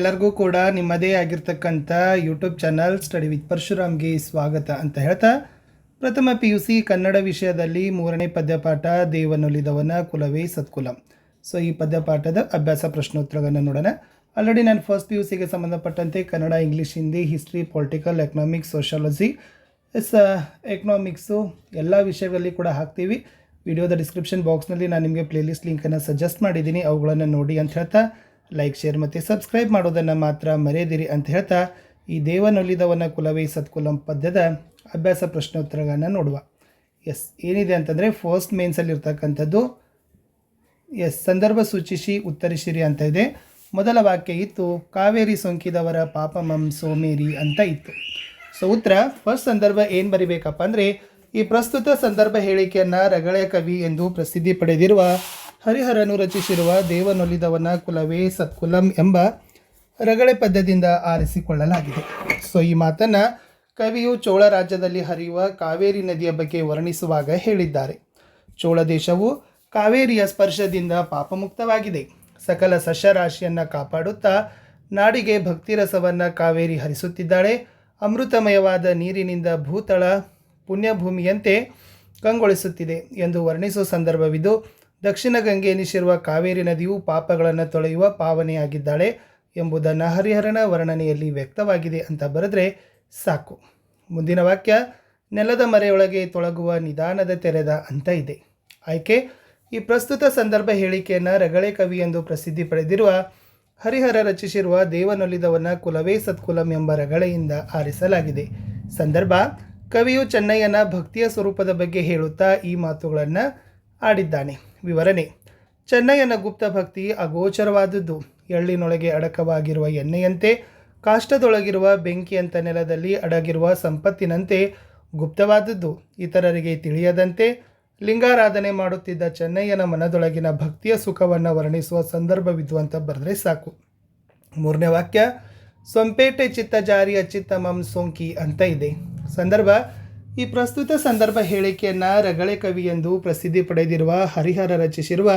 ಎಲ್ಲರಿಗೂ ಕೂಡ ನಿಮ್ಮದೇ ಆಗಿರ್ತಕ್ಕಂಥ ಯೂಟ್ಯೂಬ್ ಚಾನಲ್ ಸ್ಟಡಿ ವಿತ್ ಪರಶುರಾಮ್ಗೆ ಸ್ವಾಗತ ಅಂತ ಹೇಳ್ತಾ, ಪ್ರಥಮ ಪಿ ಯು ಸಿ ಕನ್ನಡ ವಿಷಯದಲ್ಲಿ ಮೂರನೇ ಪದ್ಯಪಾಠ ದೇವನೊಲಿದವನ ಕುಲವೇ ಸತ್ಕುಲ. ಸೊ ಈ ಪದ್ಯಪಾಠದ ಅಭ್ಯಾಸ ಪ್ರಶ್ನೋತ್ತರಗಳನ್ನು ನೋಡೋಣ. ಆಲ್ರೆಡಿ ನಾನು ಫಸ್ಟ್ ಪಿ ಯು ಸಿಗೆ ಸಂಬಂಧಪಟ್ಟಂತೆ Kannada English Hindi history political economics sociology S economics ಎಲ್ಲ ವಿಷಯಗಳಲ್ಲಿ ಕೂಡ ಹಾಕ್ತೀವಿ. ವಿಡಿಯೋದ ಡಿಸ್ಕ್ರಿಪ್ಷನ್ ಬಾಕ್ಸ್ನಲ್ಲಿ ನಾನು ನಿಮಗೆ ಪ್ಲೇಲಿಸ್ಟ್ ಲಿಂಕನ್ನು ಸಜೆಸ್ಟ್ ಮಾಡಿದ್ದೀನಿ. ಅವುಗಳನ್ನು ನೋಡಿ ಅಂತ ಹೇಳ್ತಾ ಲೈಕ್ ಶೇರ್ ಮತ್ತು ಸಬ್ಸ್ಕ್ರೈಬ್ ಮಾಡೋದನ್ನು ಮಾತ್ರ ಮರೆಯದಿರಿ ಅಂತ ಹೇಳ್ತಾ, ಈ ದೇವನೊಲಿದವನ ಕುಲವೇ ಸತ್ಕುಲಂ ಪದ್ಯದ ಅಭ್ಯಾಸ ಪ್ರಶ್ನೋತ್ತರಗಳನ್ನು ನೋಡುವ. ಎಸ್ ಏನಿದೆ ಅಂತಂದರೆ ಫಸ್ಟ್ ಮೇನ್ಸಲ್ಲಿ ಇರ್ತಕ್ಕಂಥದ್ದು ಎಸ್ ಸಂದರ್ಭ ಸೂಚಿಸಿ, ಉತ್ತರಿಸಿರಿ ಅಂತ ಇದೆ. ಮೊದಲ ವಾಕ್ಯ ಇತ್ತು, ಕಾವೇರಿ ಸೋಂಕಿದವರ ಪಾಪಮಂ ಸೋಮೇರಿ ಅಂತ ಇತ್ತು. ಸೊ ಉತ್ತರ ಫಸ್ಟ್ ಸಂದರ್ಭ ಏನು ಬರಿಬೇಕಪ್ಪ ಅಂದರೆ, ಈ ಪ್ರಸ್ತುತ ಸಂದರ್ಭ ಹೇಳಿಕೆಯನ್ನು ರಗಳೆ ಕವಿ ಎಂದು ಪ್ರಸಿದ್ಧಿ ಪಡೆದಿರುವ ಹರಿಹರನು ರಚಿಸಿರುವ ದೇವನೊಲಿದವನ ಕುಲವೇ ಸತ್ಕುಲಂ ಎಂಬ ರಗಳೆ ಪದ್ಯದಿಂದ ಆರಿಸಿಕೊಳ್ಳಲಾಗಿದೆ. ಸೊ, ಈ ಮಾತನ್ನು ಕವಿಯು ಚೋಳ ರಾಜ್ಯದಲ್ಲಿ ಹರಿಯುವ ಕಾವೇರಿ ನದಿಯ ಬಗ್ಗೆ ವರ್ಣಿಸುವಾಗ ಹೇಳಿದ್ದಾರೆ. ಚೋಳ ದೇಶವು ಕಾವೇರಿಯ ಸ್ಪರ್ಶದಿಂದ ಪಾಪಮುಕ್ತವಾಗಿದೆ. ಸಕಲ ಸಸ್ಯರಾಶಿಯನ್ನು ಕಾಪಾಡುತ್ತಾ ನಾಡಿಗೆ ಭಕ್ತಿರಸವನ್ನು ಕಾವೇರಿ ಹರಿಸುತ್ತಿದ್ದಾಳೆ. ಅಮೃತಮಯವಾದ ನೀರಿನಿಂದ ಭೂತಳ ಪುಣ್ಯಭೂಮಿಯಂತೆ ಕಂಗೊಳಿಸುತ್ತಿದೆ ಎಂದು ವರ್ಣಿಸುವ ಸಂದರ್ಭವಿದ್ದು ದಕ್ಷಿಣ ಗಂಗೆ ಎನಿಸಿರುವ ಕಾವೇರಿ ನದಿಯು ಪಾಪಗಳನ್ನು ತೊಳೆಯುವ ಪಾವನೆಯಾಗಿದ್ದಾಳೆ ಎಂಬುದನ್ನು ಹರಿಹರನ ವರ್ಣನೆಯಲ್ಲಿ ವ್ಯಕ್ತವಾಗಿದೆ ಅಂತ ಬರೆದ್ರೆ ಸಾಕು. ಮುಂದಿನ ವಾಕ್ಯ, ನೆಲದ ಮರೆಯೊಳಗೆ ತೊಳಗುವ ನಿಧಾನದ ತೆರೆದ ಅಂತ ಇದೆ. ಆಯ್ಕೆ, ಈ ಪ್ರಸ್ತುತ ಸಂದರ್ಭ ಹೇಳಿಕೆಯನ್ನು ರಗಳೆ ಕವಿ ಎಂದು ಪ್ರಸಿದ್ಧಿ ಪಡೆದಿರುವ ಹರಿಹರ ರಚಿಸಿರುವ ದೇವನೊಲಿದವನ ಕುಲವೇ ಸತ್ಕುಲಂ ಎಂಬ ರಗಳೆಯಿಂದ ಆರಿಸಲಾಗಿದೆ. ಸಂದರ್ಭ, ಕವಿಯು ಚೆನ್ನಯ್ಯನ ಭಕ್ತಿಯ ಸ್ವರೂಪದ ಬಗ್ಗೆ ಹೇಳುತ್ತಾ ಈ ಮಾತುಗಳನ್ನು ಆಡಿದ್ದಾನೆ. ವಿವರಣೆ, ಚೆನ್ನಯ್ಯನ ಗುಪ್ತ ಭಕ್ತಿ ಅಗೋಚರವಾದದ್ದು. ಎಳ್ಳಿನೊಳಗೆ ಅಡಕವಾಗಿರುವ ಎಣ್ಣೆಯಂತೆ, ಕಾಷ್ಟದೊಳಗಿರುವ ಬೆಂಕಿಯಂಥ ನೆಲದಲ್ಲಿ ಅಡಗಿರುವ ಸಂಪತ್ತಿನಂತೆ ಗುಪ್ತವಾದದ್ದು. ಇತರರಿಗೆ ತಿಳಿಯದಂತೆ, ಲಿಂಗಾರಾಧನೆ ಮಾಡುತ್ತಿದ್ದ ಚೆನ್ನಯ್ಯನ ಮನದೊಳಗಿನ ಭಕ್ತಿಯ ಸುಖವನ್ನು ವರ್ಣಿಸುವ ಸಂದರ್ಭವಿದ್ದು ಅಂತ ಬರೆದ್ರೆ ಸಾಕು. ಮೂರನೇ ವಾಕ್ಯ, ಸೊಂಪೇಟೆ ಚಿತ್ತ ಜಾರಿಯ ಚಿತ್ತ ಮಂ ಸೋಂಕಿ ಅಂತ ಇದೆ. ಸಂದರ್ಭ ಈ ಪ್ರಸ್ತುತ ಸಂದರ್ಭ ಹೇಳಿಕೆಯನ್ನು ರಗಳೆ ಕವಿ ಎಂದು ಪ್ರಸಿದ್ಧಿ ಪಡೆದಿರುವ ಹರಿಹರ ರಚಿಸಿರುವ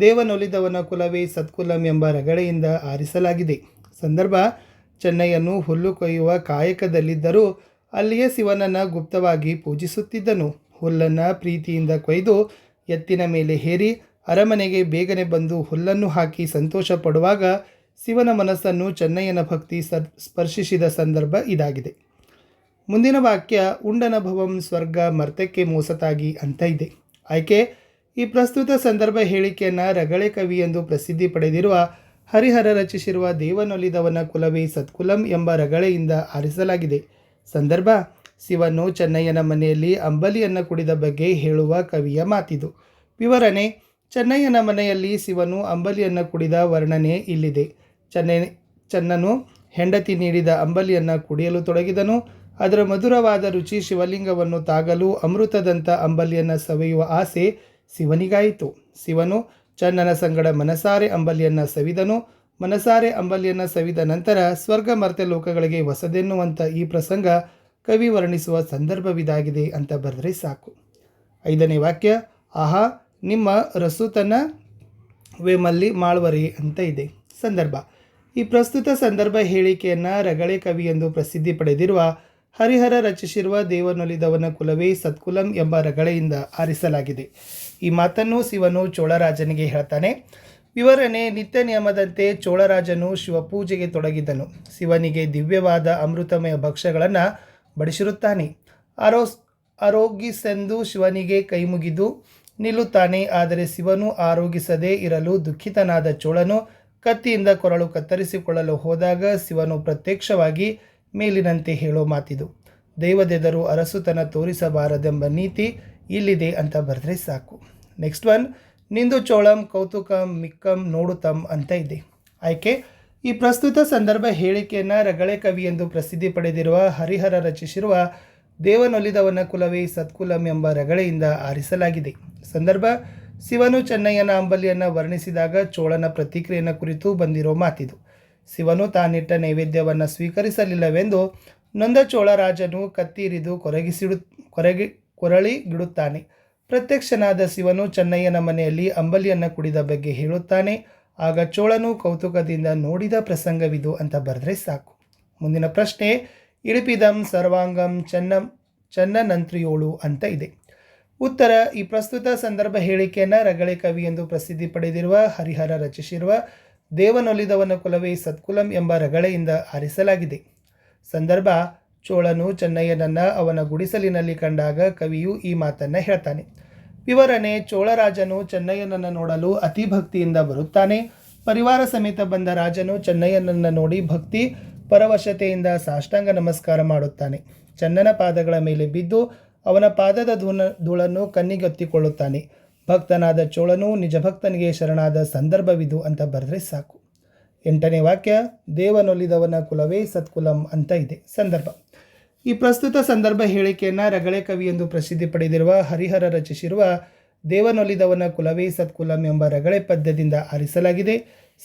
ದೇವನೊಲಿದವನ ಕುಲವೇ ಸತ್ಕುಲಂ ಎಂಬ ರಗಳೆಯಿಂದ ಆರಿಸಲಾಗಿದೆ. ಸಂದರ್ಭ, ಚೆನ್ನೈಯನ್ನು ಹುಲ್ಲು ಕೊಯ್ಯುವ ಕಾಯಕದಲ್ಲಿದ್ದರೂ ಅಲ್ಲಿಯೇ ಶಿವನನ್ನು ಗುಪ್ತವಾಗಿ ಪೂಜಿಸುತ್ತಿದ್ದನು. ಹುಲ್ಲನ್ನು ಪ್ರೀತಿಯಿಂದ ಕೊಯ್ದು ಎತ್ತಿನ ಮೇಲೆ ಹೇರಿ ಅರಮನೆಗೆ ಬೇಗನೆ ಬಂದು ಹುಲ್ಲನ್ನು ಹಾಕಿ ಸಂತೋಷ ಪಡುವಾಗ ಶಿವನ ಮನಸ್ಸನ್ನು ಚೆನ್ನಯ್ಯನ ಭಕ್ತಿ ಸ್ಪರ್ಶಿಸಿದ ಸಂದರ್ಭ ಇದಾಗಿದೆ. ಮುಂದಿನ ವಾಕ್ಯ, ಉಂಡನ ಭವಂ ಸ್ವರ್ಗ ಮರ್ತಕ್ಕೆ ಮೋಸತಾಗಿ ಅಂತ ಇದೆ. ಆಯ್ಕೆ, ಈ ಪ್ರಸ್ತುತ ಸಂದರ್ಭ ಹೇಳಿಕೆಯನ್ನು ರಗಳೆ ಕವಿ ಎಂದು ಪ್ರಸಿದ್ಧಿ ಪಡೆದಿರುವ ಹರಿಹರ ರಚಿಸಿರುವ ದೇವನೊಲಿದವನ ಕುಲವೇ ಸತ್ಕುಲಂ ಎಂಬ ರಗಳೆಯಿಂದ ಆರಿಸಲಾಗಿದೆ. ಸಂದರ್ಭ, ಶಿವನು ಚೆನ್ನಯ್ಯನ ಮನೆಯಲ್ಲಿ ಅಂಬಲಿಯನ್ನು ಕುಡಿದ ಬಗ್ಗೆ ಹೇಳುವ ಕವಿಯ ಮಾತಿದು. ವಿವರಣೆ, ಚೆನ್ನಯ್ಯನ ಮನೆಯಲ್ಲಿ ಶಿವನು ಅಂಬಲಿಯನ್ನು ಕುಡಿದ ವರ್ಣನೆ ಇಲ್ಲಿದೆ. ಚೆನ್ನೈ, ಚೆನ್ನನು ಹೆಂಡತಿ ನೀಡಿದ ಅಂಬಲಿಯನ್ನು ಕುಡಿಯಲು ತೊಡಗಿದನು. ಅದರ ಮಧುರವಾದ ರುಚಿ ಶಿವಲಿಂಗವನ್ನು ತಾಗಲು ಅಮೃತದಂಥ ಅಂಬಲಿಯನ್ನು ಸವಿಯುವ ಆಸೆ ಶಿವನಿಗಾಯಿತು. ಶಿವನು ಚನ್ನನ ಸಂಗಡ ಮನಸಾರೆ ಅಂಬಲಿಯನ್ನು ಸವಿದನು. ಮನಸಾರೆ ಅಂಬಲಿಯನ್ನು ಸವಿದ ನಂತರ ಸ್ವರ್ಗ ಮರ್ತೆ ಲೋಕಗಳಿಗೆ ಹೊಸದೆನ್ನುವಂಥ ಈ ಪ್ರಸಂಗ ಕವಿ ವರ್ಣಿಸುವ ಸಂದರ್ಭವಿದಾಗಿದೆ ಅಂತ ಬರೆದರೆ ಸಾಕು. ಐದನೇ ವಾಕ್ಯ, ಆಹಾ, ನಿಮ್ಮ ರಸುತನ ವೇಮಲ್ಲಿ ಮಾಳ್ವರಿ ಅಂತ ಇದೆ ಸಂದರ್ಭ. ಈ ಪ್ರಸ್ತುತ ಸಂದರ್ಭ ಹೇಳಿಕೆಯನ್ನು ರಗಳೆ ಕವಿ ಎಂದು ಪ್ರಸಿದ್ಧಿ ಪಡೆದಿರುವ ಹರಿಹರ ರಚಿಸಿರುವ ದೇವನೊಲಿದವನ ಕುಲವೇ ಸತ್ಕುಲಂ ಎಂಬ ರಗಳೆಯಿಂದ ಆರಿಸಲಾಗಿದೆ. ಈ ಮಾತನ್ನು ಶಿವನು ಚೋಳರಾಜನಿಗೆ ಹೇಳ್ತಾನೆ. ವಿವರಣೆ, ನಿತ್ಯ ನಿಯಮದಂತೆ ಚೋಳರಾಜನು ಶಿವಪೂಜೆಗೆ ತೊಡಗಿದ್ದನು ಶಿವನಿಗೆ ದಿವ್ಯವಾದ ಅಮೃತಮಯ ಭಕ್ಷ್ಯಗಳನ್ನು ಬಡಿಸಿರುತ್ತಾನೆ. ಆರೋ ಆರೋಗಿಸೆಂದು ಶಿವನಿಗೆ ಕೈಮುಗಿದು ನಿಲ್ಲುತ್ತಾನೆ. ಆದರೆ ಶಿವನು ಆರೋಗಿಸದೇ ಇರಲು ದುಃಖಿತನಾದ ಚೋಳನು ಕತ್ತಿಯಿಂದ ಕೊರಳು ಕತ್ತರಿಸಿಕೊಳ್ಳಲು ಹೋದಾಗ ಶಿವನು ಪ್ರತ್ಯಕ್ಷವಾಗಿ ಮೇಲಿನಂತೆ ಹೇಳೋ ಮಾತಿದು. ದೈವದೆದರು ಅರಸುತನ ತೋರಿಸಬಾರದೆಂಬ ನೀತಿ ಇಲ್ಲಿದೆ ಅಂತ ಬರೆದ್ರೆ ಸಾಕು. ನೆಕ್ಸ್ಟ್ ಒನ್ ನಿಂದು ಚೋಳಂ, ಕೌತುಕಂ, ಮಿಕ್ಕಂ ನೋಡುತ್ತಂ ಅಂತ ಇದೆ. ಆಯ್ಕೆ, ಈ ಪ್ರಸ್ತುತ ಸಂದರ್ಭ ಹೇಳಿಕೆಯನ್ನು ರಗಳೆ ಕವಿ ಎಂದು ಪ್ರಸಿದ್ಧಿ ಪಡೆದಿರುವ ಹರಿಹರ ರಚಿಸಿರುವ ದೇವನೊಲಿದವನ ಕುಲವೇ ಸತ್ಕುಲಂ ಎಂಬ ರಗಳೆಯಿಂದ ಆರಿಸಲಾಗಿದೆ. ಸಂದರ್ಭ, ಶಿವನು ಚೆನ್ನಯ್ಯನ ಅಂಬಲಿಯನ್ನು ವರ್ಣಿಸಿದಾಗ ಚೋಳನ ಪ್ರತಿಕ್ರಿಯೆಯನ್ನು ಕುರಿತು ಬಂದಿರೋ ಮಾತಿದು. ಶಿವನು ತಾನಿಟ್ಟ ನೈವೇದ್ಯವನ್ನು ಸ್ವೀಕರಿಸಲಿಲ್ಲವೆಂದು ನೊಂದ ಚೋಳರಾಜನು ಕತ್ತಿರಿದು ಕೊರಗಿಸಿಡು, ಕೊರಗಿ ಕೊರಳಿಗಿಡುತ್ತಾನೆ ಪ್ರತ್ಯಕ್ಷನಾದ ಶಿವನು ಚೆನ್ನಯ್ಯನ ಮನೆಯಲ್ಲಿ ಅಂಬಲಿಯನ್ನು ಕುಡಿದ ಬಗ್ಗೆ ಹೇಳುತ್ತಾನೆ. ಆಗ ಚೋಳನು ಕೌತುಕದಿಂದ ನೋಡಿದ ಪ್ರಸಂಗವಿದು ಅಂತ ಬರೆದ್ರೆ ಸಾಕು. ಮುಂದಿನ ಪ್ರಶ್ನೆ, ಇಳಿಪಿದಂ ಸರ್ವಾಂಗಂ ಚೆನ್ನ, ಚನ್ನನಂತ್ರಿಯೋಳು ಅಂತ ಇದೆ. ಉತ್ತರ, ಈ ಪ್ರಸ್ತುತ ಸಂದರ್ಭ ಹೇಳಿಕೆಯನ್ನು ರಗಳೆ ಕವಿ ಎಂದು ಪ್ರಸಿದ್ಧಿ ಪಡೆದಿರುವ ಹರಿಹರ ರಚಿಸಿರುವ ದೇವನೊಲಿದವನ ಕುಲವೇ ಸತ್ಕುಲಂ ಎಂಬ ರಗಳೆಯಿಂದ ಆರಿಸಲಾಗಿದೆ. ಸಂದರ್ಭ, ಚೋಳನು ಚೆನ್ನಯ್ಯನನ್ನು ಅವನ ಗುಡಿಸಲಿನಲ್ಲಿ ಕಂಡಾಗ ಕವಿಯು ಈ ಮಾತನ್ನ ಹೇಳ್ತಾನೆ. ವಿವರಣೆ, ಚೋಳರಾಜನು ಚೆನ್ನಯ್ಯನನ್ನು ನೋಡಲು ಅತಿ ಭಕ್ತಿಯಿಂದ ಬರುತ್ತಾನೆ. ಪರಿವಾರ ಸಮೇತ ಬಂದ ರಾಜನು ಚೆನ್ನಯ್ಯನನ್ನ ನೋಡಿ ಭಕ್ತಿ, ಪರವಶತೆಯಿಂದ ಸಾಷ್ಟಾಂಗ ನಮಸ್ಕಾರ ಮಾಡುತ್ತಾನೆ. ಚನ್ನನ ಪಾದಗಳ ಮೇಲೆ ಬಿದ್ದು ಅವನ ಪಾದದ ಧೂನ, ಧೂಳನ್ನು ಕಣ್ಣಿಗೊತ್ತಿಕೊಳ್ಳುತ್ತಾನೆ. ಭಕ್ತನಾದ ಚೋಳನು ನಿಜ ಭಕ್ತನಿಗೆ ಶರಣಾದ ಸಂದರ್ಭವಿದು ಅಂತ ಬರೆದ್ರೆ ಸಾಕು. ಎಂಟನೇ ವಾಕ್ಯ, ದೇವನೊಲಿದವನ ಕುಲವೇ ಸತ್ಕುಲಂ ಅಂತ ಇದೆ ಸಂದರ್ಭ. ಈ ಪ್ರಸ್ತುತ ಸಂದರ್ಭ ಹೇಳಿಕೆಯನ್ನು ರಗಳೆ ಕವಿ ಎಂದು ಪ್ರಸಿದ್ಧಿ ಪಡೆದಿರುವ ಹರಿಹರ ರಚಿಸಿರುವ ದೇವನೊಲಿದವನ ಕುಲವೇ ಸತ್ಕುಲಂ ಎಂಬ ರಗಳೆ ಪದ್ಯದಿಂದ ಆರಿಸಲಾಗಿದೆ.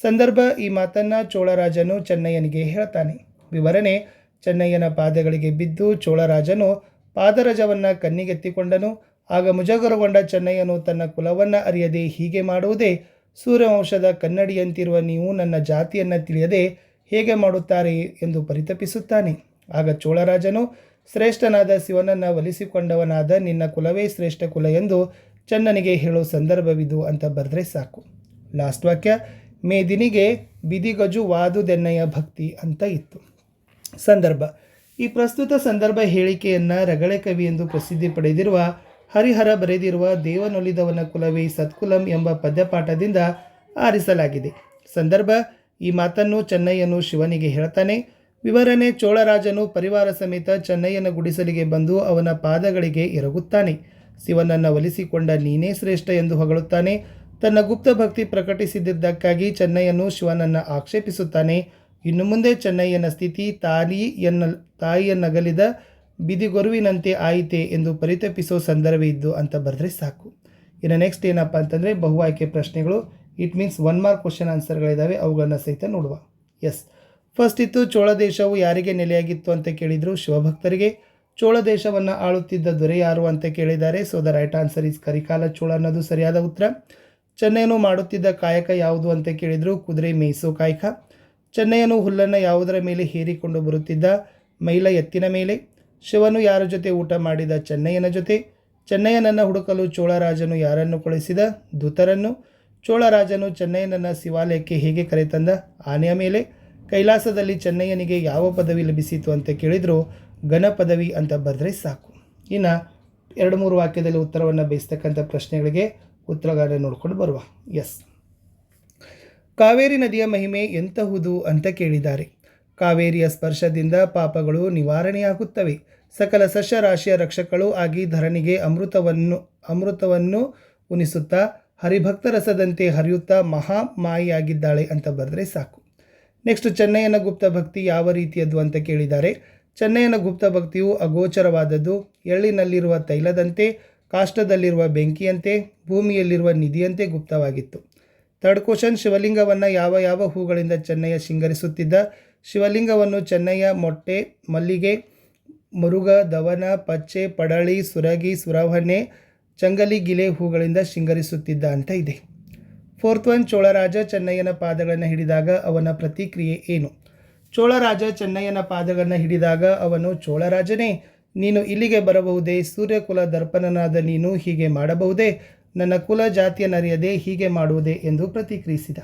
ಸಂದರ್ಭ, ಈ ಮಾತನ್ನ ಚೋಳರಾಜನು ಚೆನ್ನಯ್ಯನಿಗೆ ಹೇಳ್ತಾನೆ. ವಿವರಣೆ, ಚೆನ್ನಯ್ಯನ ಪಾದಗಳಿಗೆ ಬಿದ್ದು ಚೋಳರಾಜನು ಪಾದರಜವನ್ನು ಕಣ್ಣಿಗೆತ್ತಿಕೊಂಡನು. ಆಗ ಮುಜಗರಗೊಂಡ ಚೆನ್ನಯ್ಯನು ತನ್ನ ಕುಲವನ್ನು ಅರಿಯದೆ ಹೀಗೆ ಮಾಡುವುದೇ ಸೂರ್ಯವಂಶದ ಕನ್ನಡಿಯಂತಿರುವ ನೀವು ನನ್ನ ಜಾತಿಯನ್ನು ತಿಳಿಯದೆ ಹೇಗೆ ಮಾಡುತ್ತಾರೆ ಎಂದು ಪರಿತಪಿಸುತ್ತಾನೆ. ಆಗ ಚೋಳರಾಜನು, ಶ್ರೇಷ್ಠನಾದ ಶಿವನನ್ನು ಒಲಿಸಿಕೊಂಡವನಾದ ನಿನ್ನ ಕುಲವೇ ಶ್ರೇಷ್ಠ ಕುಲ ಎಂದು ಚೆನ್ನನಿಗೆ ಹೇಳೋ ಸಂದರ್ಭವಿದು ಅಂತ ಬರೆದ್ರೆ ಸಾಕು. ಲಾಸ್ಟ್ ವಾಕ್ಯ, ಮೇದಿನಿಗೆ ಬಿದಿಗಜು ವಾದುದೆನ್ನಯ ಭಕ್ತಿ ಅಂತ ಇತ್ತು. ಸಂದರ್ಭ, ಈ ಪ್ರಸ್ತುತ ಸಂದರ್ಭ ಹೇಳಿಕೆಯನ್ನು ರಗಳೆ ಕವಿ ಎಂದು ಪ್ರಸಿದ್ಧಿ ಪಡೆದಿರುವ ಹರಿಹರ ಬರೆದಿರುವ ದೇವನೊಲಿದವನ ಕುಲವೇ ಸತ್ಕುಲಂ ಎಂಬ ಪದ್ಯಪಾಠದಿಂದ ಆರಿಸಲಾಗಿದೆ. ಸಂದರ್ಭ, ಈ ಮಾತನ್ನು ಚೆನ್ನಯ್ಯನು ಶಿವನಿಗೆ ಹೇಳ್ತಾನೆ. ವಿವರಣೆ, ಚೋಳರಾಜನು ಪರಿವಾರ ಸಮೇತ ಚೆನ್ನಯ್ಯನ ಗುಡಿಸಲಿಗೆ ಬಂದು ಅವನ ಪಾದಗಳಿಗೆ ಎರಗುತ್ತಾನೆ. ಶಿವನನ್ನು ಒಲಿಸಿಕೊಂಡ ನೀನೇ ಶ್ರೇಷ್ಠ ಎಂದು ಹೊಗಳುತ್ತಾನೆ. ತನ್ನ ಗುಪ್ತ ಭಕ್ತಿ ಪ್ರಕಟಿಸಿದ್ದಕ್ಕಾಗಿ ಚೆನ್ನಯ್ಯನು ಶಿವನನ್ನು ಆಕ್ಷೇಪಿಸುತ್ತಾನೆ. ಇನ್ನು ಮುಂದೆ ಚೆನ್ನಯ್ಯನ ಸ್ಥಿತಿ ತಾಯಿಯನ್ನ ತಾಯಿಯನ್ನಗಲಿದ ಬಿದಿಗೊರುವಿನಂತೆ ಆಯಿತೆ ಎಂದು ಪರಿತಪಿಸೋ ಸಂದರ್ಭ ಇದ್ದು ಅಂತ ಬರೆದ್ರೆ ಸಾಕು. ಇನ್ನು ನೆಕ್ಸ್ಟ್ ಏನಪ್ಪ ಅಂತಂದರೆ ಬಹು ಆಯ್ಕೆ ಪ್ರಶ್ನೆಗಳು it means one mark question ಆನ್ಸರ್ಗಳಿದ್ದಾವೆ ಅವುಗಳನ್ನು ಸಹಿತ ನೋಡುವ. ಎಸ್ ಫಸ್ಟ್ ಇತ್ತು, ಚೋಳ ದೇಶವು ಯಾರಿಗೆ ನೆಲೆಯಾಗಿತ್ತು ಅಂತ ಕೇಳಿದರು ಶಿವಭಕ್ತರಿಗೆ. ಚೋಳ ದೇಶವನ್ನು ಆಳುತ್ತಿದ್ದ ದೊರೆ ಯಾರು ಅಂತ ಕೇಳಿದ್ದಾರೆ. So the right answer is Karikala Chola ಅನ್ನೋದು ಸರಿಯಾದ ಉತ್ತರ. ಚೆನ್ನೈಯನ್ನು ಮಾಡುತ್ತಿದ್ದ ಕಾಯಕ ಯಾವುದು ಅಂತ ಕೇಳಿದರು ಕುದುರೆ ಮೇಯಿಸೋ ಕಾಯಕ. ಚೆನ್ನೈಯನ್ನು ಹುಲ್ಲನ್ನು ಯಾವುದರ ಮೇಲೆ ಹೇರಿಕೊಂಡು ಬರುತ್ತಿದ್ದ? ಮೈಲ ಎತ್ತಿನ ಮೇಲೆ. ಶಿವನು ಯಾರ ಜೊತೆ ಊಟ ಮಾಡಿದ ಚೆನ್ನಯ್ಯನ ಜೊತೆ? ಚೆನ್ನಯ್ಯನನ್ನು ಹುಡುಕಲು ಚೋಳರಾಜನು ಯಾರನ್ನು ಕಳಿಸಿದ ದೂತರನ್ನು? ಚೋಳರಾಜನು ಚೆನ್ನಯ್ಯನನ್ನು ಶಿವಾಲಯಕ್ಕೆ ಹೇಗೆ ಕರೆತಂದ? ಆನೆಯ ಮೇಲೆ? ಕೈಲಾಸದಲ್ಲಿ ಚೆನ್ನಯ್ಯನಿಗೆ ಯಾವ ಪದವಿ ಲಭಿಸಿತು ಅಂತ ಕೇಳಿದರೂ ಘನ ಪದವಿ ಅಂತ ಬರೆದ್ರೆ ಸಾಕು. ಇನ್ನು ಎರಡು ಮೂರು ವಾಕ್ಯದಲ್ಲಿ ಉತ್ತರವನ್ನು ಬೇಯಿಸ್ತಕ್ಕಂಥ ಪ್ರಶ್ನೆಗಳಿಗೆ ಉತ್ತರಗಾರ ನೋಡ್ಕೊಂಡು ಬರುವ. ಎಸ್. ಕಾವೇರಿ ನದಿಯ ಮಹಿಮೆ ಎಂತಹುದು ಅಂತ ಕೇಳಿದ್ದಾರೆ. ಕಾವೇರಿಯ ಸ್ಪರ್ಶದಿಂದ ಪಾಪಗಳು ನಿವಾರಣೆಯಾಗುತ್ತವೆ. ಸಕಲ ಸಸ್ಯರಾಶಿಯ ರಕ್ಷಕಳು ಆಗಿ ಧರಣಿಗೆ ಅಮೃತವನ್ನು ಅಮೃತವನ್ನು ಉಣಿಸುತ್ತಾ ಹರಿಭಕ್ತ ರಸದಂತೆ ಹರಿಯುತ್ತಾ ಮಹಾಮಾಯಿಯಾಗಿದ್ದಾಳೆ ಅಂತ ಬರೆದ್ರೆ ಸಾಕು. ನೆಕ್ಸ್ಟ್ ಚೆನ್ನಯ್ಯನ ಗುಪ್ತ ಭಕ್ತಿ ಯಾವ ರೀತಿಯದ್ದು ಅಂತ ಕೇಳಿದ್ದಾರೆ ಚೆನ್ನಯ್ಯನ ಗುಪ್ತ ಭಕ್ತಿಯು ಅಗೋಚರವಾದದ್ದು. ಎಳ್ಳಿನಲ್ಲಿರುವ ತೈಲದಂತೆ, ಕಾಷ್ಟದಲ್ಲಿರುವ ಬೆಂಕಿಯಂತೆ, ಭೂಮಿಯಲ್ಲಿರುವ ನಿಧಿಯಂತೆ ಗುಪ್ತವಾಗಿತ್ತು. ಥರ್ಡ್ ಕ್ವಶನ್ ಶಿವಲಿಂಗವನ್ನು ಯಾವ ಯಾವ ಹೂಗಳಿಂದ ಚೆನ್ನಯ್ಯ ಶೃಂಗರಿಸುತ್ತಿದ್ದ. ಶಿವಲಿಂಗವನ್ನು ಚೆನ್ನಯ್ಯ, ಮೊಟ್ಟೆ, ಮಲ್ಲಿಗೆ ಮುರುಗ ದವನ, ಪಚ್ಚೆ, ಪಡಳಿ, ಸುರಗಿ ಸುರವಣೆ ಚಂಗಲಿ, ಗಿಲೆ ಹೂಗಳಿಂದ ಶೃಂಗರಿಸುತ್ತಿದ್ದ ಅಂತ ಇದೆ. ಫೋರ್ತ್ ಒನ್ ಚೋಳರಾಜ ಚೆನ್ನಯ್ಯನ ಪಾದಗಳನ್ನು ಹಿಡಿದಾಗ ಅವನ ಪ್ರತಿಕ್ರಿಯೆ ಏನು? ಚೋಳರಾಜ ಚೆನ್ನಯ್ಯನ ಪಾದಗಳನ್ನು ಹಿಡಿದಾಗ ಅವನು ಚೋಳರಾಜನೇ, ನೀನು ಇಲ್ಲಿಗೆ ಬರಬಹುದೇ? ಸೂರ್ಯಕುಲ ದರ್ಪಣನಾದ ನೀನು ಹೀಗೆ ಮಾಡಬಹುದೇ? ನನ್ನ ಕುಲ ಜಾತಿಯನ್ನರಿಯದೆ ಹೀಗೆ ಮಾಡುವುದೇ ಎಂದು ಪ್ರತಿಕ್ರಿಯಿಸಿದ.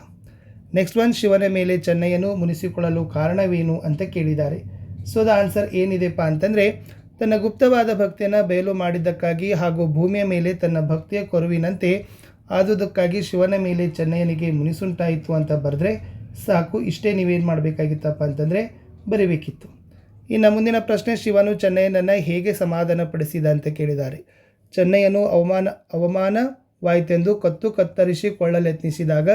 ನೆಕ್ಸ್ಟ್ ಒನ್ ಶಿವನ ಮೇಲೆ ಚೆನ್ನಯ್ಯನು ಮುನಿಸಿಕೊಳ್ಳಲು ಕಾರಣವೇನು ಅಂತ ಕೇಳಿದ್ದಾರೆ. ಸೊ ದ ಆನ್ಸರ್ ಏನಿದೆಪ್ಪ ಅಂತಂದರೆ, ತನ್ನ ಗುಪ್ತವಾದ ಭಕ್ತಿಯನ್ನು ಬಯಲು ಮಾಡಿದ್ದಕ್ಕಾಗಿ ಹಾಗೂ ಭೂಮಿಯ ಮೇಲೆ ತನ್ನ ಭಕ್ತಿಯ ಕೊರುವಿನಂತೆ ಆದುದಕ್ಕಾಗಿ ಶಿವನ ಮೇಲೆ ಚೆನ್ನಯ್ಯನಿಗೆ ಮುನಿಸುಂಟಾಯಿತು ಅಂತ ಬರೆದ್ರೆ ಸಾಕು, ಇಷ್ಟೇ ನೀವೇನು ಮಾಡಬೇಕಾಗಿತ್ತಪ್ಪ ಅಂತಂದರೆ, ಬರೀಬೇಕಿತ್ತು. ಇನ್ನು ಮುಂದಿನ ಪ್ರಶ್ನೆ, ಶಿವನು ಚೆನ್ನಯ್ಯನನ್ನು ಹೇಗೆ ಸಮಾಧಾನಪಡಿಸಿದ ಅಂತ ಕೇಳಿದ್ದಾರೆ. ಚೆನ್ನಯ್ಯನು ಅವಮಾನ ಅವಮಾನವಾಯಿತೆಂದು ಕತ್ತು ಕತ್ತರಿಸಿಕೊಳ್ಳಲೆತ್ನಿಸಿದಾಗ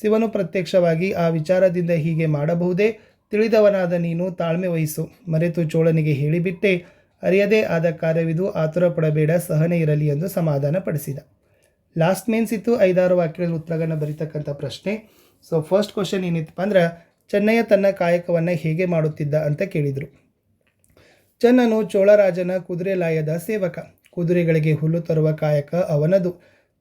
ಶಿವನು ಪ್ರತ್ಯಕ್ಷವಾಗಿ ಆ ವಿಚಾರದಿಂದ ಹೀಗೆ ಮಾಡಬಹುದೇ? ತಿಳಿದವನಾದ ನೀನು ತಾಳ್ಮೆ ವಹಿಸು. ಮರೆತು ಚೋಳನಿಗೆ ಹೇಳಿಬಿಟ್ಟೆ, ಅರಿಯದೇ ಆದ ಕಾರ್ಯವಿದು ಆತುರ ಪಡಬೇಡ ಸಹನೆ ಇರಲಿ ಎಂದು ಸಮಾಧಾನ ಪಡಿಸಿದ ಲಾಸ್ಟ್ ಮೀನ್ಸ್ ಇತ್ತು ಐದಾರು ವಾಕ್ಯಗಳಲ್ಲಿ ಉತ್ತರಗಳನ್ನು ಬರೀತಕ್ಕಂಥ ಪ್ರಶ್ನೆ. ಸೊ ಫಸ್ಟ್ ಕ್ವಶನ್ ಏನಿತ್ತಪ್ಪ ಅಂದ್ರೆ, ಚೆನ್ನಯ್ಯ ತನ್ನ ಕಾಯಕವನ್ನು ಹೇಗೆ ಮಾಡುತ್ತಿದ್ದ ಅಂತ ಕೇಳಿದರು. ಚೆನ್ನನು ಚೋಳರಾಜನ ಕುದುರೆ ಲಾಯದ ಸೇವಕ. ಕುದುರೆಗಳಿಗೆ ಹುಲ್ಲು ತರುವ ಕಾಯಕ ಅವನದು.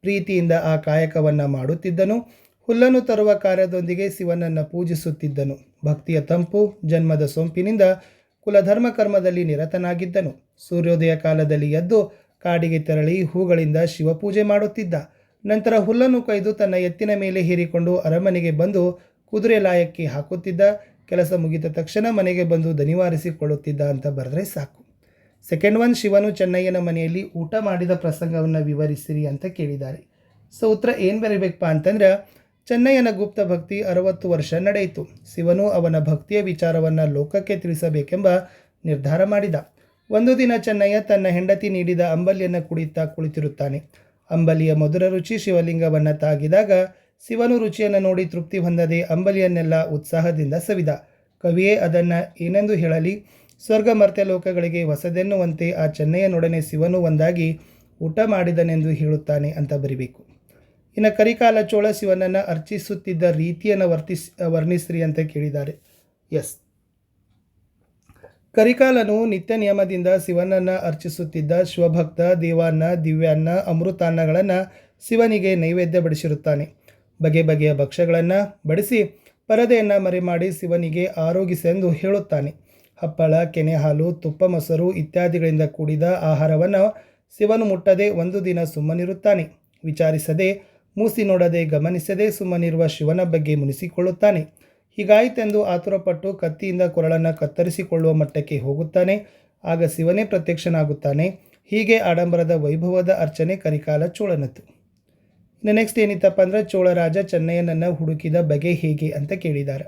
ಪ್ರೀತಿಯಿಂದ ಆ ಕಾಯಕವನ್ನು ಮಾಡುತ್ತಿದ್ದನು. ಹುಲ್ಲನ್ನು ತರುವ ಕಾರ್ಯದೊಂದಿಗೆ ಶಿವನನ್ನು ಪೂಜಿಸುತ್ತಿದ್ದನು. ಭಕ್ತಿಯ ತಂಪು ಜನ್ಮದ ಸೋಂಪಿನಿಂದ ಕುಲಧರ್ಮ ಕರ್ಮದಲ್ಲಿ ನಿರತನಾಗಿದ್ದನು. ಸೂರ್ಯೋದಯ ಕಾಲದಲ್ಲಿ ಎದ್ದು ಕಾಡಿಗೆ ತೆರಳಿ ಹೂಗಳಿಂದ ಶಿವಪೂಜೆ ಮಾಡುತ್ತಿದ್ದ. ನಂತರ ಹುಲ್ಲನ್ನು ಕೊಯ್ದು ತನ್ನ ಎತ್ತಿನ ಮೇಲೆ ಹೀರಿಕೊಂಡು ಅರಮನೆಗೆ ಬಂದು ಕುದುರೆ ಲಾಯಕ್ಕೆ ಹಾಕುತ್ತಿದ್ದ. ಕೆಲಸ ಮುಗಿದ ತಕ್ಷಣ ಮನೆಗೆ ಬಂದು ದನಿವಾರಿಸಿಕೊಳ್ಳುತ್ತಿದ್ದ ಅಂತ ಬರೆದ್ರೆ ಸಾಕು. ಸೆಕೆಂಡ್ ಒನ್ ಶಿವನು ಚೆನ್ನಯ್ಯನ ಮನೆಯಲ್ಲಿ ಊಟ ಮಾಡಿದ ಪ್ರಸಂಗವನ್ನು ವಿವರಿಸಿರಿ ಅಂತ ಕೇಳಿದ್ದಾರೆ. ಸೊ ಉತ್ತರ ಏನು ಬರೀಬೇಕಪ್ಪ ಅಂತಂದ್ರೆ ಚೆನ್ನಯ್ಯನ ಗುಪ್ತ ಭಕ್ತಿ ಅರವತ್ತು ವರ್ಷ ನಡೆಯಿತು. ಶಿವನು ಅವನ ಭಕ್ತಿಯ ವಿಚಾರವನ್ನು ಲೋಕಕ್ಕೆ ತಿಳಿಸಬೇಕೆಂಬ ನಿರ್ಧಾರ ಮಾಡಿದ. ಒಂದು ದಿನ ಚೆನ್ನಯ್ಯ ತನ್ನ ಹೆಂಡತಿ ನೀಡಿದ ಅಂಬಲಿಯನ್ನು ಕುಡಿಯುತ್ತಾ ಕುಳಿತಿರುತ್ತಾನೆ. ಅಂಬಲಿಯ ಮಧುರ ರುಚಿ ಶಿವಲಿಂಗವನ್ನು ತಾಗಿದಾಗ ಶಿವನು ರುಚಿಯನ್ನು ನೋಡಿ ತೃಪ್ತಿ ಹೊಂದದೆ ಅಂಬಲಿಯನ್ನೆಲ್ಲ ಉತ್ಸಾಹದಿಂದ ಸವಿದ. ಕವಿಯೇ ಅದನ್ನು ಏನೆಂದು ಹೇಳಲಿ? ಸ್ವರ್ಗ ಮರ್ತ್ಯ ಲೋಕಗಳಿಗೆ ಹೊಸದೆನ್ನುವಂತೆ ಆ ಚೆನ್ನಯ್ಯನೊಡನೆ ಶಿವನು ಒಂದಾಗಿ ಊಟ ಮಾಡಿದನೆಂದು ಹೇಳುತ್ತಾನೆ ಅಂತ ಬರಿಬೇಕು. ಇನ್ನು ಕರಿಕಾಲ ಚೋಳ ಶಿವನನ್ನು ಅರ್ಚಿಸುತ್ತಿದ್ದ ರೀತಿಯನ್ನು ವರ್ತಿಸ್, ವರ್ಣಿಸ್ರಿ ಅಂತ ಕೇಳಿದ್ದಾರೆ. ಎಸ್ ಕರಿಕಾಲನು ನಿತ್ಯ ನಿಯಮದಿಂದ ಶಿವನನ್ನು ಅರ್ಚಿಸುತ್ತಿದ್ದ ಶಿವಭಕ್ತ ದೇವಾನ್ನ, ದಿವ್ಯಾನ್ನ, ಅಮೃತಾನ್ನಗಳನ್ನು ಶಿವನಿಗೆ ನೈವೇದ್ಯ ಬಡಿಸಿರುತ್ತಾನೆ. ಬಗೆ ಬಗೆಯ ಭಕ್ಷ್ಯಗಳನ್ನು ಬಡಿಸಿ ಪರದೆಯನ್ನು ಮರೆಮಾಡಿ ಶಿವನಿಗೆ ಆರೋಗಿಸೆಂದು ಹೇಳುತ್ತಾನೆ. ಹಪ್ಪಳ ಕೆನೆ ಹಾಲು ತುಪ್ಪ, ಮೊಸರು ಇತ್ಯಾದಿಗಳಿಂದ ಕೂಡಿದ ಆಹಾರವನ್ನು ಶಿವನು ಮುಟ್ಟದೆ ಒಂದು ದಿನ ಸುಮ್ಮನಿರುತ್ತಾನೆ. ವಿಚಾರಿಸದೆ ಮೂಸಿ ನೋಡದೆ ಗಮನಿಸದೆ ಸುಮ್ಮನಿರುವ ಶಿವನ ಬಗ್ಗೆ ಮುನಿಸಿಕೊಳ್ಳುತ್ತಾನೆ. ಹೀಗಾಯಿತೆಂದು ಆತುರಪಟ್ಟು ಕತ್ತಿಯಿಂದ ಕೊರಳನ್ನು ಕತ್ತರಿಸಿಕೊಳ್ಳುವ ಮಟ್ಟಕ್ಕೆ ಹೋಗುತ್ತಾನೆ. ಆಗ ಶಿವನೇ ಪ್ರತ್ಯಕ್ಷನಾಗುತ್ತಾನೆ. ಹೀಗೆ ಆಡಂಬರದ ವೈಭವದ ಅರ್ಚನೆ ಕರಿಕಾಲ ಚೋಳನತ್ತು ಇನ್ನು ನೆಕ್ಸ್ಟ್ ಏನಿತ್ತಪ್ಪ ಅಂದರೆ ಚೋಳರಾಜ ಚೆನ್ನಯ್ಯನನ್ನು ಹುಡುಕಿದ ಬಗೆ ಹೇಗೆ ಅಂತ ಕೇಳಿದ್ದಾರೆ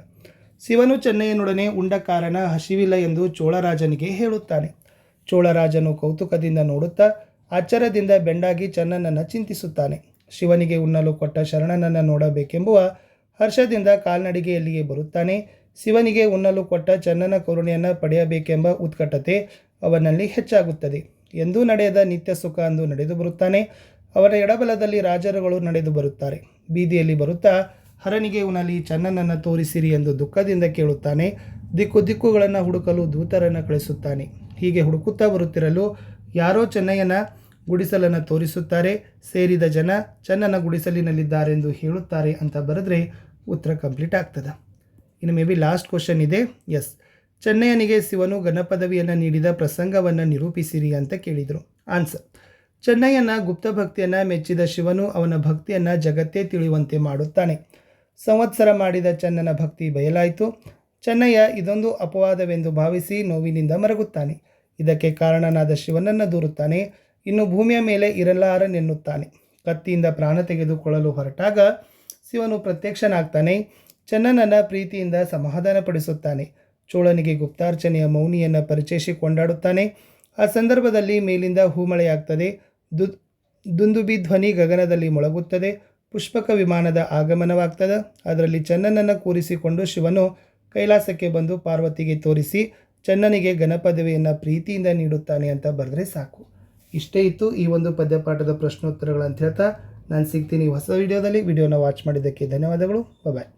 ಶಿವನು ಚೆನ್ನಯ್ಯನೊಡನೆ ಉಂಡ ಕಾರಣ ಹಸಿವಿಲ್ಲ ಎಂದು ಚೋಳರಾಜನಿಗೆ ಹೇಳುತ್ತಾನೆ. ಚೋಳರಾಜನು ಕೌತುಕದಿಂದ ನೋಡುತ್ತಾ ಆಶ್ಚರ್ಯದಿಂದ ಬೆಂಡಾಗಿ ಚೆನ್ನನನ್ನು ಚಿಂತಿಸುತ್ತಾನೆ. ಶಿವನಿಗೆ ಉಣ್ಣಲು ಕೊಟ್ಟ ಶರಣನನ್ನು ನೋಡಬೇಕೆಂಬುವ ಹರ್ಷದಿಂದ ಕಾಲ್ನಡಿಗೆಯಲ್ಲಿಗೆ ಬರುತ್ತಾನೆ? ಶಿವನಿಗೆ ಉಣ್ಣಲು ಕೊಟ್ಟ ಚನ್ನನ ಕರುಣೆಯನ್ನು ಪಡೆಯಬೇಕೆಂಬ ಉತ್ಕಟತೆ ಅವನಲ್ಲಿ ಹೆಚ್ಚಾಗುತ್ತದೆ. ಎಂದೂ ನಡೆಯದ ನಿತ್ಯ ಸುಖ ಅಂದು ನಡೆದು ಬರುತ್ತಾನೆ. ಅವರ ಎಡಬಲದಲ್ಲಿ ರಾಜರುಗಳು ನಡೆದು ಬರುತ್ತಾರೆ. ಬೀದಿಯಲ್ಲಿ ಬರುತ್ತಾ, ಹರನಿಗೆ ಉನಲಿ ಚನ್ನನನ್ನು ತೋರಿಸಿರಿ ಎಂದು ದುಃಖದಿಂದ ಕೇಳುತ್ತಾನೆ. ದಿಕ್ಕು ದಿಕ್ಕುಗಳನ್ನು ಹುಡುಕಲು ದೂತರನ್ನು ಕಳಿಸುತ್ತಾನೆ. ಹೀಗೆ ಹುಡುಕುತ್ತಾ ಬರುತ್ತಿರಲು ಯಾರೋ ಚೆನ್ನಯ್ಯನ ಗುಡಿಸಲನ್ನು ತೋರಿಸುತ್ತಾರೆ. ಸೇರಿದ ಜನ ಚನ್ನನ ಗುಡಿಸಲಿನಲ್ಲಿದ್ದಾರೆಂದು ಹೇಳುತ್ತಾರೆ ಅಂತ ಬರೆದ್ರೆ ಉತ್ತರ ಕಂಪ್ಲೀಟ್ ಆಗ್ತದೆ. ಇನ್ನು ಮೇ ಬಿ ಲಾಸ್ಟ್ ಕ್ವಶನ್ ಇದೆ. ಎಸ್ ಚೆನ್ನಯ್ಯನಿಗೆ ಶಿವನು ಗಣಪದವಿಯನ್ನು ನೀಡಿದ ಪ್ರಸಂಗವನ್ನು ನಿರೂಪಿಸಿರಿ ಅಂತ ಕೇಳಿದರು. ಆನ್ಸರ್ ಚೆನ್ನಯ್ಯನ ಗುಪ್ತ ಭಕ್ತಿಯನ್ನು ಮೆಚ್ಚಿದ ಶಿವನು ಅವನ ಭಕ್ತಿಯನ್ನು ಜಗತ್ತೇ ತಿಳಿಯುವಂತೆ ಮಾಡುತ್ತಾನೆ. ಸಂವತ್ಸರ ಮಾಡಿದ ಚೆನ್ನನ ಭಕ್ತಿ ಬಯಲಾಯಿತು. ಚೆನ್ನಯ್ಯ ಇದೊಂದು ಅಪವಾದವೆಂದು ಭಾವಿಸಿ ನೋವಿನಿಂದ ಮರಗುತ್ತಾನೆ. ಇದಕ್ಕೆ ಕಾರಣನಾದ ಶಿವನನ್ನು ದೂರುತ್ತಾನೆ. ಇನ್ನು ಭೂಮಿಯ ಮೇಲೆ ಇರಲಾರನೆನ್ನುತ್ತಾನೆ ಕತ್ತಿಯಿಂದ ಪ್ರಾಣ ತೆಗೆದುಕೊಳ್ಳಲು ಹೊರಟಾಗ ಶಿವನು ಪ್ರತ್ಯಕ್ಷನಾಗ್ತಾನೆ. ಚನ್ನನನ್ನ ಪ್ರೀತಿಯಿಂದ ಸಮಾಧಾನಪಡಿಸುತ್ತಾನೆ. ಚೋಳನಿಗೆ ಗುಪ್ತಾರ್ಚನೆಯ ಮೌನಿಯನ್ನು ಪರಿಚಯಿಸಿ ಕೊಂಡಾಡುತ್ತಾನೆ. ಆ ಸಂದರ್ಭದಲ್ಲಿ ಮೇಲಿಂದ ಹೂಮಳೆಯಾಗ್ತದೆ. ದು, ದುಂದುಬಿ ಧ್ವನಿ ಗಗನದಲ್ಲಿ ಮೊಳಗುತ್ತದೆ. ಪುಷ್ಪಕ ವಿಮಾನದ ಆಗಮನವಾಗ್ತದೆ. ಅದರಲ್ಲಿ ಚನ್ನನನ್ನು ಕೂರಿಸಿಕೊಂಡು ಶಿವನು ಕೈಲಾಸಕ್ಕೆ ಬಂದು ಪಾರ್ವತಿಗೆ ತೋರಿಸಿ, ಚನ್ನನಿಗೆ ಗಣಪದವಿಯನ್ನು ಪ್ರೀತಿಯಿಂದ ನೀಡುತ್ತಾನೆ ಅಂತ ಬರೆದ್ರೆ ಸಾಕು. ಇಷ್ಟೇ ಇತ್ತು ಈ ಒಂದು ಪದ್ಯಪಾಠದ ಪ್ರಶ್ನೋತ್ತರಗಳು ಅಂತ ಹೇಳ್ತಾ ನಾನು ಸಿಗ್ತೀನಿ ಹೊಸ ವಿಡಿಯೋದಲ್ಲಿ. ವಿಡಿಯೋನ ವಾಚ್ ಮಾಡಿದ್ದಕ್ಕೆ ಧನ್ಯವಾದಗಳು. ಬಾಯ್